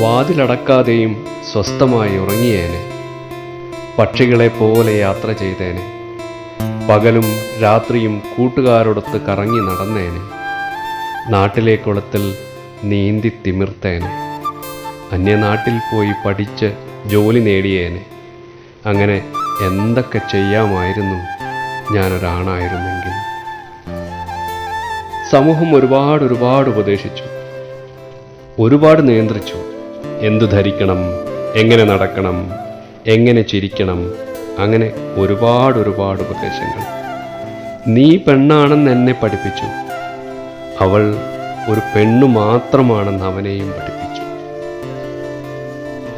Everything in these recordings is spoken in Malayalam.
വാതിലടക്കാതെയും സ്വസ്ഥമായി ഉറങ്ങിയേനെ. പക്ഷികളെ പോലെ യാത്ര ചെയ്തേനെ. പകലും രാത്രിയും കൂട്ടുകാരോടൊത്ത് കറങ്ങി നടന്നേനെ. നാട്ടിലെ കുളത്തിൽ നീന്തി തിമിർത്തേനെ. അന്യനാട്ടിൽ പോയി പഠിച്ച് ജോലി നേടിയേനെ. അങ്ങനെ എന്തൊക്കെ ചെയ്യാമായിരുന്നു ഞാനൊരാണായിരുന്നെങ്കിൽ. സമൂഹം ഒരുപാട് ഒരുപാട് ഉപദേശിച്ചു. ഒരുപാട് നിയന്ത്രിച്ചു. എന്തു ധരിക്കണം? എങ്ങനെ നടക്കണം? എങ്ങനെ ചിരിക്കണം? അങ്ങനെ ഒരുപാട് ഒരുപാട് ഉപദേശങ്ങൾ. നീ പെണ്ണാണെന്ന് എന്നെ പഠിപ്പിച്ചു. അവൾ ഒരു പെണ്ണു മാത്രമാണെന്ന് അവനെയും പഠിപ്പിച്ചു.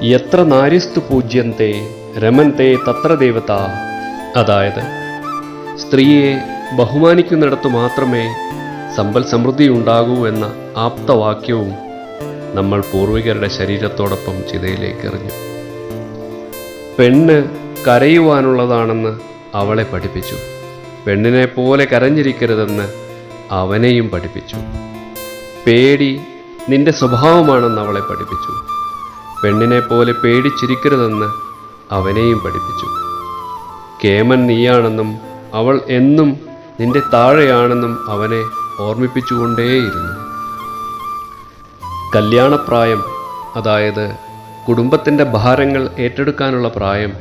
എത്ര നാരിസ്തു പൂജ്യന്തെ രമന്തേ തത്ര ദേവത. അതായത് സ്ത്രീയെ ബഹുമാനിക്കുന്നിടത്തു മാത്രമേ സമ്പൽ സമൃദ്ധി ഉണ്ടാകൂ എന്ന ആപ്തവാക്യവും നമ്മൾ പൂർവികരുടെ ശരീരത്തോടൊപ്പം ചിതയിലേക്ക് എറിഞ്ഞു. പെണ്ണ് കരയുവാനുള്ളതാണെന്ന് അവളെ പഠിപ്പിച്ചു. പെണ്ണിനെ പോലെ കരഞ്ഞിരിക്കരുതെന്ന് അവനെയും പഠിപ്പിച്ചു. പേടി നിന്റെ സ്വഭാവമാണെന്ന് അവളെ പഠിപ്പിച്ചു. പെണ്ണിനെ പോലെ പേടിച്ചിരിക്കരുതെന്ന് അവനെയും പഠിപ്പിച്ചു. കേമൻ നീയാണെന്നും അവൾ എന്നും നിന്റെ താഴെയാണെന്നും അവനെ ഓർമ്മിപ്പിച്ചുകൊണ്ടേയിരുന്നു. കല്യാണപ്രായം അതായത് കുടുംബത്തിന്റെ ഭാരങ്ങൾ ഏറ്റെടുക്കാനുള്ള പ്രായം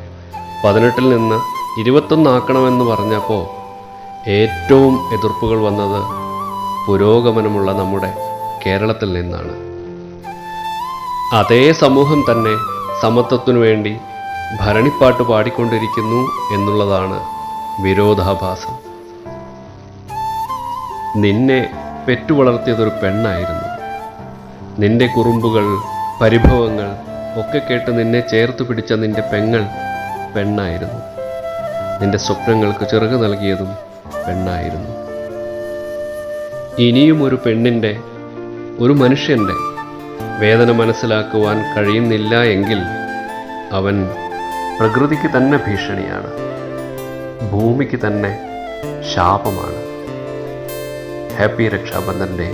പതിനെട്ടിൽ നിന്ന് ഇരുപത്തൊന്നാക്കണമെന്ന് പറഞ്ഞപ്പോൾ ഏറ്റവും എതിർപ്പുകൾ വന്നത് പുരോഗമനമുള്ള നമ്മുടെ കേരളത്തിൽ നിന്നാണ്. അതേ സമൂഹം തന്നെ സമത്വത്തിനു വേണ്ടി ഭരണിപ്പാട്ട് പാടിക്കൊണ്ടിരിക്കുന്നു എന്നുള്ളതാണ് വിരോധാഭാസം. നിന്നെ പെറ്റുവളർത്തിയതൊരു പെണ്ണായിരുന്നു. നിന്റെ കുറുമ്പുകൾ പരിഭവങ്ങൾ ഒക്കെ കേട്ട് നിന്നെ ചേർത്ത് പിടിച്ച നിന്റെ പെങ്ങൾ പെണ്ണായിരുന്നു. നിന്റെ സ്വപ്നങ്ങൾക്ക് ചിറക് നൽകിയതും പെണ്ണായിരുന്നു. ഇനിയും ഒരു പെണ്ണിന്റെ ഒരു മനുഷ്യന്റെ വേദന മനസ്സിലാക്കുവാൻ കഴിയുന്നില്ല എങ്കിൽ അവൻ പ്രകൃതിക്ക് തന്നെ ഭീഷണിയാണ്. ഭൂമിക്ക് തന്നെ ശാപമാണ്. Happy Raksha Bandhan day